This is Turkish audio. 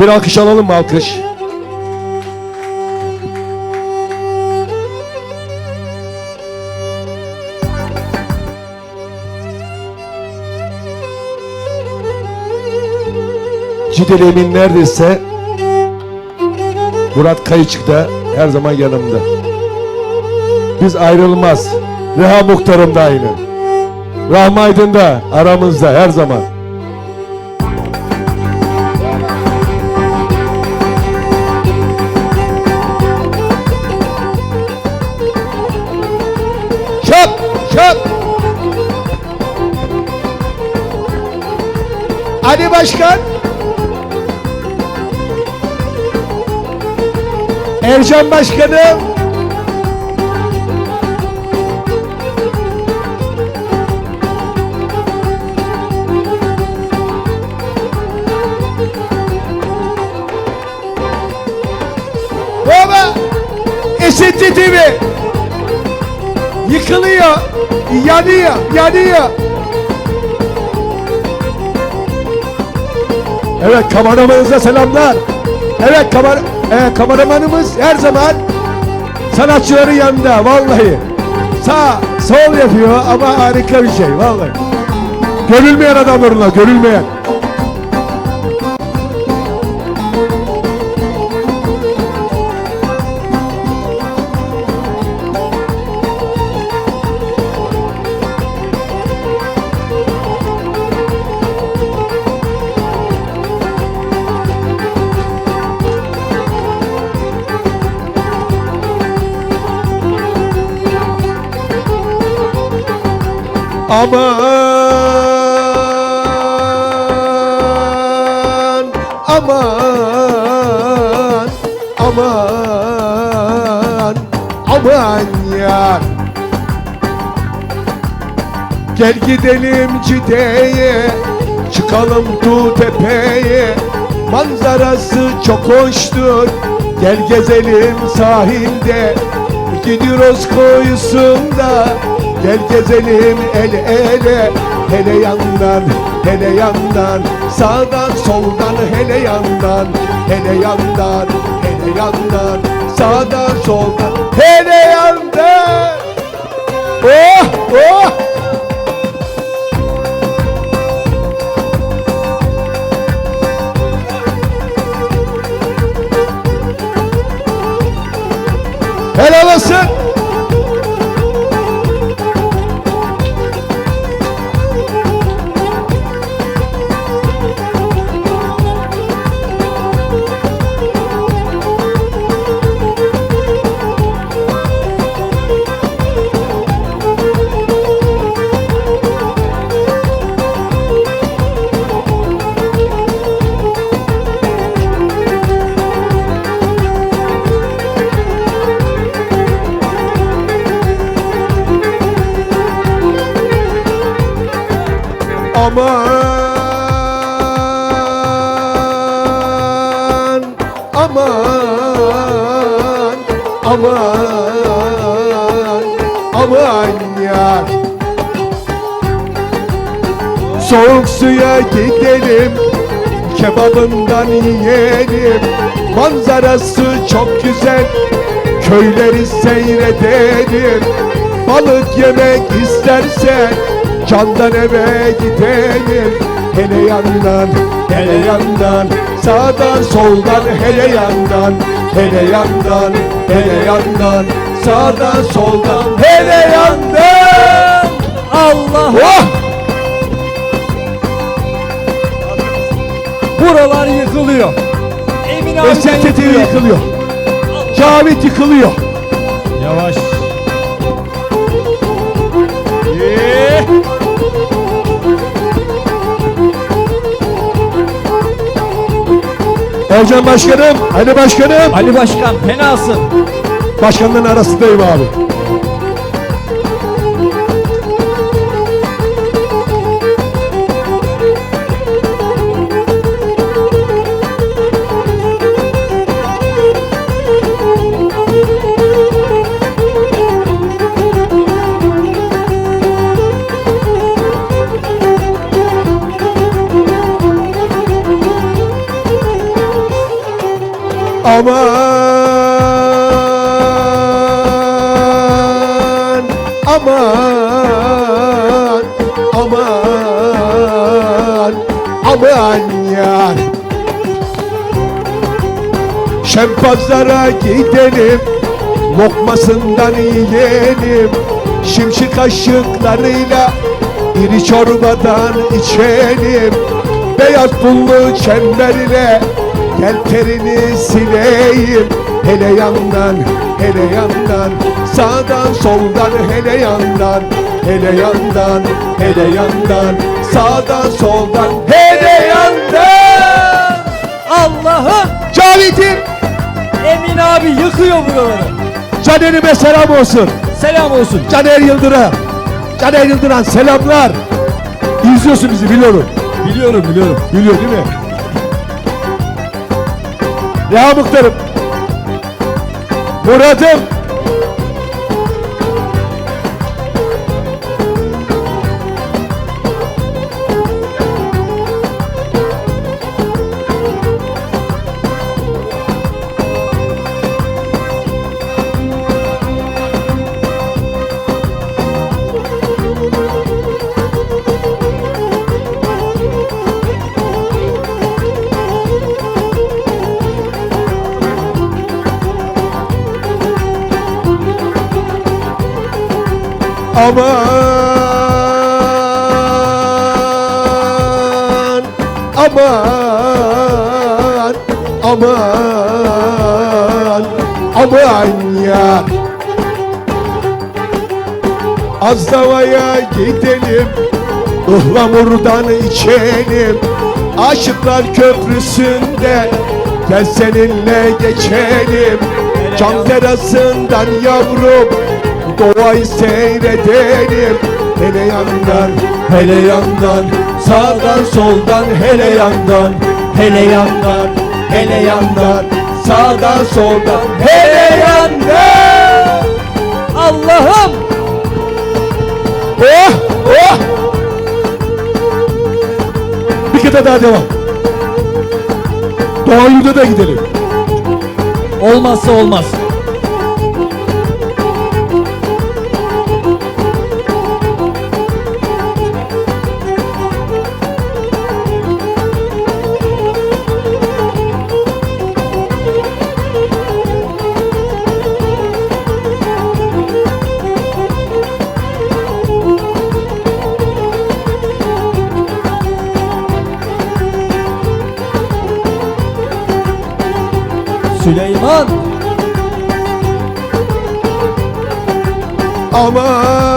Bir alkış alalım mı alkış? Cidelemin neredeyse Murat Kayıçık da her zaman yanımda. Biz ayrılmaz. Reha Muhtarım da aynı. Rahmi da aramızda her zaman. Şap! Hadi başkan! Ercan Başkanım! Baba! Esinti TV! Yıkılıyor, yanıyor, yanıyor. Evet kameramanımıza selamlar. Evet kamera, e, kameramanımız her zaman sanatçıların yanında vallahi. Sağ sol yapıyor ama harika bir şey vallahi. Görülmeyen adamlarına görülmeyen. Aman aman aman aman ya. Gel gidelim Cide'ye Çıkalım tu tepeye. Manzarası çok hoştur Gel gezelim sahilde. Gidiyoruz koyusunda Gel gezelim el ele Hele yandan hele yandan. Sağdan soldan hele yandan Hele yandan hele yandan. Sağdan soldan hele yandan. Oh oh. Helal olsun. Aman aman aman aman ya Soğuk suya gidelim Kebabından yiyelim. Manzarası çok güzel Köyleri seyredelim. Balık yemek istersen Candan eve gidelim Hele yandan, hele yandan Sağdan soldan hele yandan Hele yandan, hele yandan Sağdan soldan hele yandan Allah Oh! buralar yıkılıyor. Emin abi Esentepe yıkılıyor. Cavit yıkılıyor. Yavaş. Ercan Başkanım, Ali Başkanım. Ali Başkan fenasın. Başkanların arasındayım abi. Aman Aman Aman Aman yar Şempazlara gidelim Lokmasından yiyelim Şimşir kaşıklarıyla iri çorbadan içelim Beyaz pullu çemberle Gel terini sileyim Hele yandan, hele yandan Sağdan soldan hele yandan Hele yandan, hele yandan Sağdan soldan hele yandan Allah'ım. Cavit'im Emin abi yıkıyor buraları. Caner'ime selam olsun Selam olsun. Caner Yıldıran Caner Yıldıran selamlar İzliyorsun bizi biliyorum Biliyorum biliyorum. Biliyor değil mi? Reha Muhtarım. Murat'ım Aman Aman Aman Aman ya. Azdava'ya gidelim Ihlamurdan içelim. Aşıklar Köprüsü'nde Gel seninle geçelim. Cam terasından yavrum Doğayı seyredelim Hele yandan, hele yandan Sağdan soldan hele yandan Hele yandan, hele yandan Sağdan soldan hele yandan Allah'ım. Oh! Oh! Bir kere daha devam. Doğa yurda da gidelim. Olmazsa olmaz. Aman! Aman